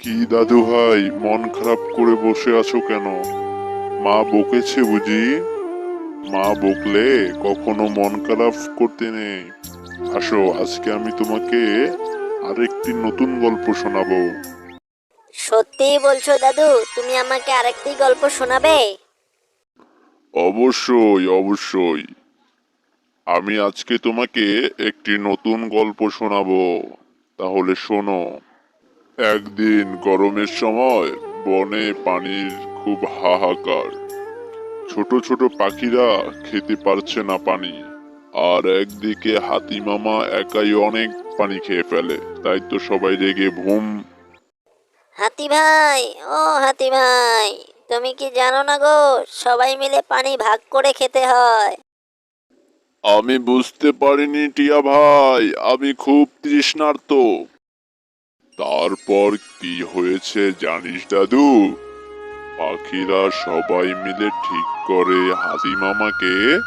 কি দাদু ভাই মন খারাপ করে বসে আছো কেন? মা বকেছে বুঝি? মা বকলে কখনো মন খারাপ করতে নেই। আসো আজকে আমি তোমাকে আরেকটি নতুন গল্প শোনাবো। সত্যিই বলছো দাদু তুমি আমাকে আরেকটি গল্প শোনাবে? অবশ্যই অবশ্যই। আমি আজকে তোমাকে একটি নতুন গল্প শোনাবো। তাহলে শোনো। একদিন গরমের সময় বনে পানির খুব হাহাকার। ছোট ছোট পাখিরা খেতে পারছে না পানি। আর একদিকে হাতি মামা একাই অনেক পানি খেয়ে ফেলে তাই তো সবাই রেগে ভুম। হাতি ভাই ও হাতি ভাই তুমি কি জানো না গো সবাই মিলে পানি ভাগ করে খেতে হয়। আমি বুঝতে পারিনি টিয়া ভাই আমি খুব তৃষ্ণার্ত। তারপর কি হয়েছে জানিস, দাদু? পাখিরা সবাই মিলে ঠিক করে হাসি মামাকে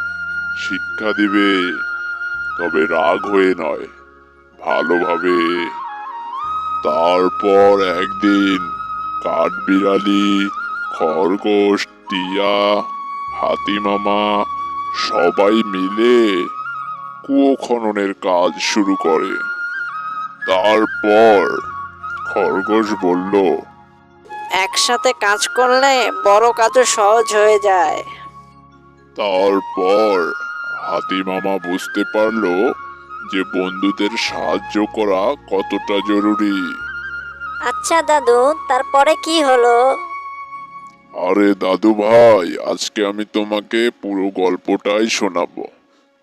শিক্ষা দিবে। তবে রাগ হয়ে নয়, ভালোভাবে। তারপর একদিন কাঠবিড়ালি, খরগোশ, টিয়া হাতি মামা সবাই মিলে কুয়ো খননের কাজ শুরু করে। তারপর খরগোশ বলল একসাথে কাজ করলে বড় কাজও সহজ হয়ে যায়। তারপর হাতি মামা বুঝতে পারল যে বন্ধুদের সাহায্য করা কতটা জরুরি। আচ্ছা দাদু তারপরে কি হলো? আরে দাদু ভাই আজকে আমি তোমাকে পুরো গল্পটাই শোনাবো।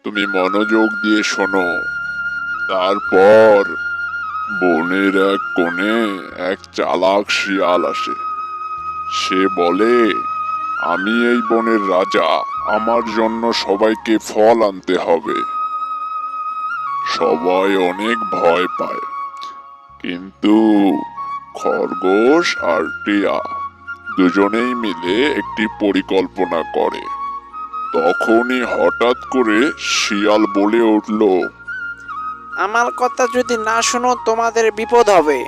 তুমি মনোযোগ দিয়ে শোনো। তারপর বনের এক কোণে এক চালাক শিয়াল আসে। সে বলে, আমি এই বনের রাজা, আমার জন্য সবাইকে ফল আনতে হবে। সবাই অনেক ভয় পায়। কিন্তু খরগোশ আর টিয়া দুজনেই মিলে একটি পরিকল্পনা করে। তখনই হঠাৎ করে শিয়াল বলে উঠল আমার কথা যদি না শোনো, তোমাদের বিপদ হবে।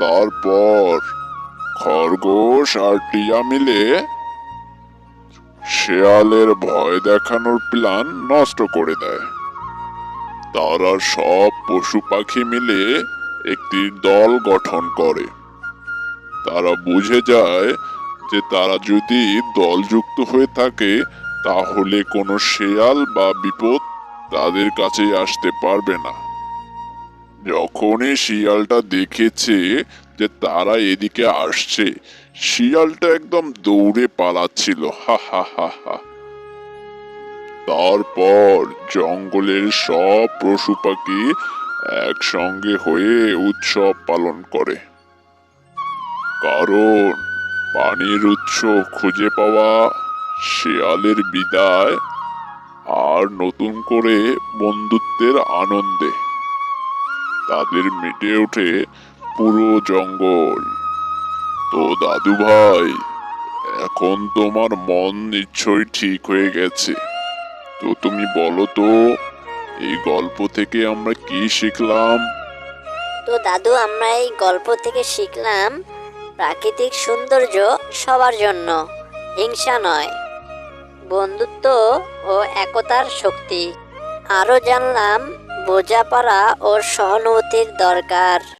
তারপর খরগোশ আর টিয়া মিলে শেয়ালের ভয় দেখানোর প্ল্যান নষ্ট করে দেয়। তারা সব পশু পাখি মিলে একটি দল গঠন করে। তারা বুঝে যায় যে তারা যদি দলযুক্ত হয়ে থাকে, তাহলে কোনো শেয়াল বা বিপদ তাদের কাছে আসতে পারবে না। যখনই শিয়ালটা দেখেছে যে তারা এদিকে আসছে, শিয়ালটা একদম দৌড়ে পালাচ্ছিল। হা হা হা হা। তারপর জঙ্গলের সব পশু পাখি একসঙ্গে হয়ে উৎসব পালন করে। কারণ পানির উৎস খুঁজে পাওয়া শিয়ালের বিদায় আর নতুন করে বন্ধুত্বের আনন্দে। তাদের মেটে ওঠে পুরো জঙ্গল। তো দাদু ভাই, এখন তোমার মন নিশ্চয়ই ঠিক হয়ে গেছে। তো তুমি বলো তো, এই গল্প থেকে আমরা কি শিখলাম? তো দাদু, আমরা এই গল্প থেকে শিখলাম প্রাকৃতিক সৌন্দর্য সবার জন্য। হিংসা নয়। বন্ধুত্ব ও একতার শক্তি। আরও জানলাম বোঝাপড়া ও সহানুভূতির দরকার।